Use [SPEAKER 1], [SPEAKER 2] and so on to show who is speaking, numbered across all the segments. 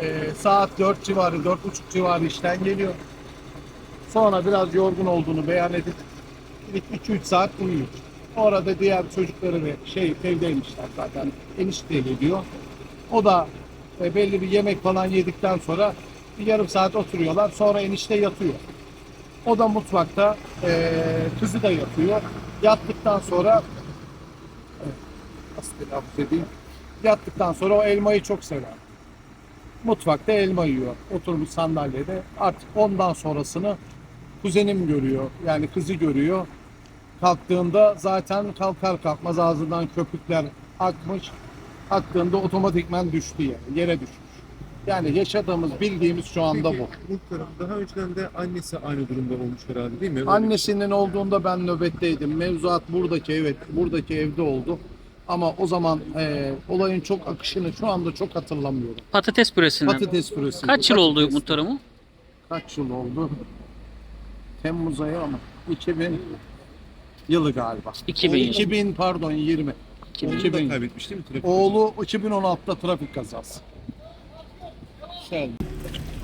[SPEAKER 1] Ee, saat 4 civarı, 4.30 civarı işten geliyor. Sonra biraz yorgun olduğunu beyan edip 2-3 saat uyuyor. Orada diğer çocukları ve şey evdeymişler zaten enişte geliyor. O da e, belli bir yemek falan yedikten sonra bir yarım saat oturuyorlar. Sonra enişte yatıyor. O da mutfakta e, kızı da yatıyor. Yattıktan sonra nasıl laf edeyim? Yattıktan sonra o elmayı çok sever mutfakta elma yiyor. Oturmuş sandalyede. Artık ondan sonrasını kuzenim görüyor. Yani kızı görüyor. Kalktığında zaten kalkar kalkmaz ağzından köpükler akmış. Kalktığında otomatikmen düştü yani. Yere düşmüş. Yani yaşadığımız, bildiğimiz şu anda
[SPEAKER 2] Peki,
[SPEAKER 1] bu.
[SPEAKER 2] muhtarım daha önceden de annesi aynı durumda olmuş herhalde değil mi? Öyle-
[SPEAKER 1] Annesinin olduğunda ben nöbetteydim. Mevzuat buradaki evet, buradaki evde oldu. Ama o zaman e, olayın çok akışını şu anda çok hatırlamıyorum.
[SPEAKER 3] Patates püresini.
[SPEAKER 1] Patates püresi.
[SPEAKER 3] Kaç yıl oldu
[SPEAKER 1] Patates-
[SPEAKER 3] muhtarım?
[SPEAKER 1] kaç yıl oldu? Temmuz ayı ama 2000 yılı galiba.
[SPEAKER 3] 2000 yılı.
[SPEAKER 1] 2000 pardon 20.
[SPEAKER 2] Oğlunu da
[SPEAKER 1] 2000.
[SPEAKER 2] kaybetmiş değil mi? Trafik
[SPEAKER 1] Oğlu 2016'da trafik kazası. Şey,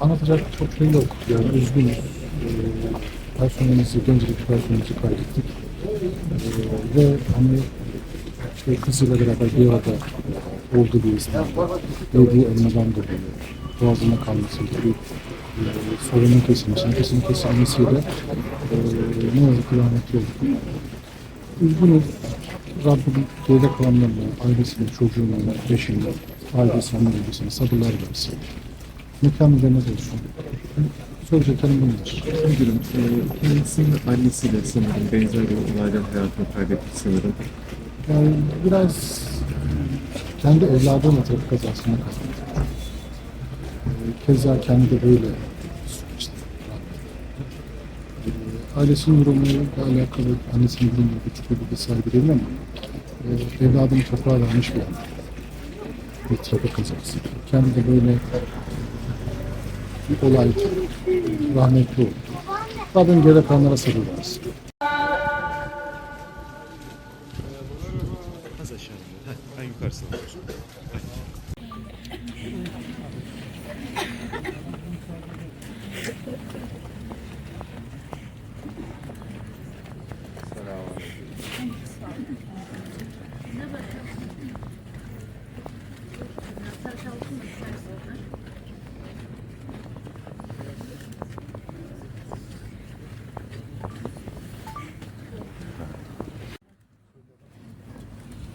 [SPEAKER 4] Anlatacak çok şey yok. Yani üzgünüz. Ee, personelimizi, gencecik personelimizi kaybettik. Ee, ve hani işte kızıyla beraber bir arada olduğu bir esnada yediği elmadan dolayı boğazına kalması gibi e, sorunun kesilmesi, nefesinin kesilmesiyle e, ne yazık ki rahmetli olduk. Üzgünüz. Rabbim geride kalanlarına, ailesine, çocuğuna, eşine, ailesine, ailesine sabırlar versin. Mekanı cennet olsun. Söyleyeceklerim bunlar.
[SPEAKER 2] Müdürüm, e, kendisinin annesi de sanırım benzer bir olaydan hayatını kaybetti sanırım.
[SPEAKER 4] Yani biraz kendi evladıyla trafik kazasında kazandı. Ee, Keza kendi de böyle. Ee, Ailesinin durumuyla alakalı annesinin durumuyla küçük bir sahibi değilim ama e, evladını toprağa vermiş bir anne. Bir trafik kazası. Kendi de böyle bir olay rahmetli oldu. Rabbim geride kalanlara sabır versin.
[SPEAKER 2] Az yukarısına.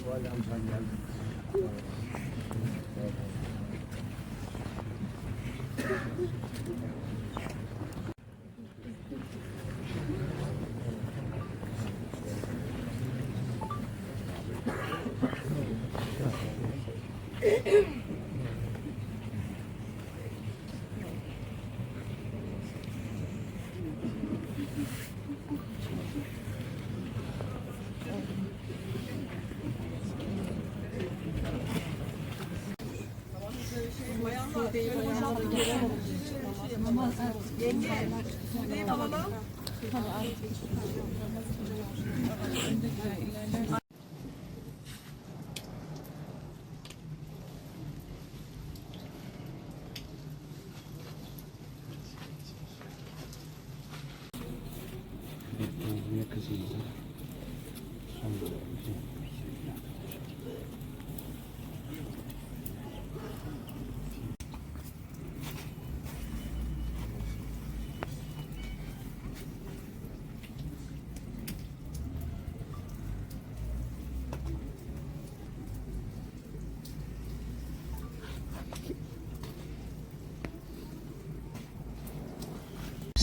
[SPEAKER 2] ko alam saan yan. Ahem. Niye kızınızı? Son dolarımızı.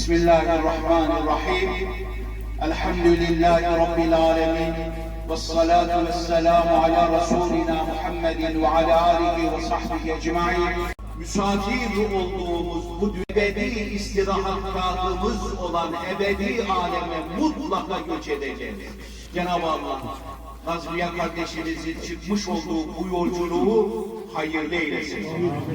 [SPEAKER 5] بسم الله الرحمن الرحيم الحمد لله رب العالمين والصلاة والسلام على رسولنا محمد وعلى آله وصحبه أجمعين Misafir olduğumuz bu ebedi istirahatgahımız olan ebedi aleme mutlaka göç edeceğiz. Cenab-ı Allah Nazmiye kardeşimizin çıkmış olduğu bu yolculuğu hayırlı eylesin,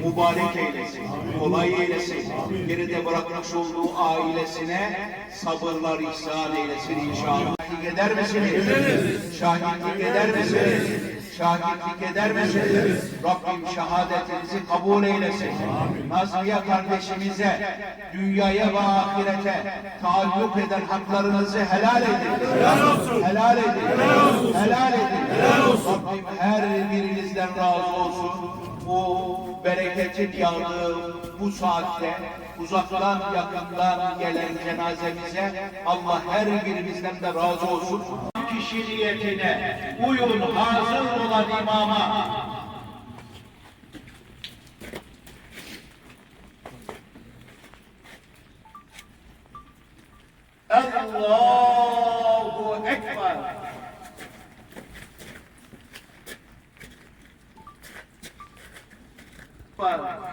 [SPEAKER 5] mübarek eylesin, kolay eylesin. Geride bırakmış olduğu ailesine sabırlar ihsan eylesin inşallah. Şahitlik eder misiniz? Şahitlik eder misiniz? Şahitlik eder misiniz? Rabbim şehadetinizi kabul eylesin. Nazmiye kardeşimize dünyaya ve ahirete taalluk eden haklarınızı helal edin. Helal olsun. Helal edin. Helal olsun. Helal edin. Helal olsun. Rabbim her birinizden razı olsun. Bu bereketin yağdığı bu saatte uzaktan yakından gelen cenazemize Allah her birimizden de razı olsun. Kişi niyetine uyun hazır olan imama. Allahu Ekber. Ekber.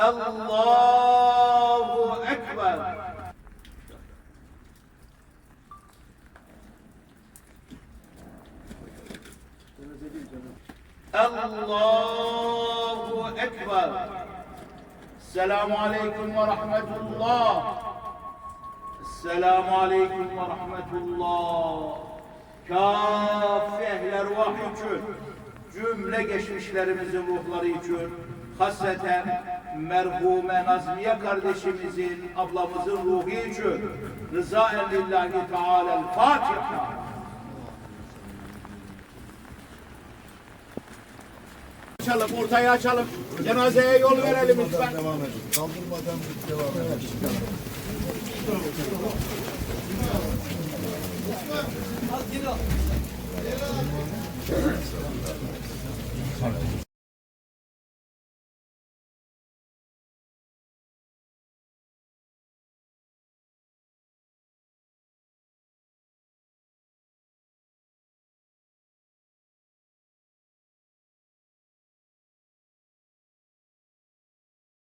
[SPEAKER 5] Allahu Ekber. Allahu Ekber. Selamu Aleyküm ve Rahmetullah. Selamu Aleyküm ve Rahmetullah. Kâfi ehli ervah için, cümle geçmişlerimizin ruhları için, hasreten merhume Nazmiye kardeşimizin, ablamızın ruhu için rıza lillahi teala Fatiha. Açalım, ortaya açalım. Cenazeye yol verelim lütfen.
[SPEAKER 1] Devam edin. Kaldırmadan devam edelim. Al, geri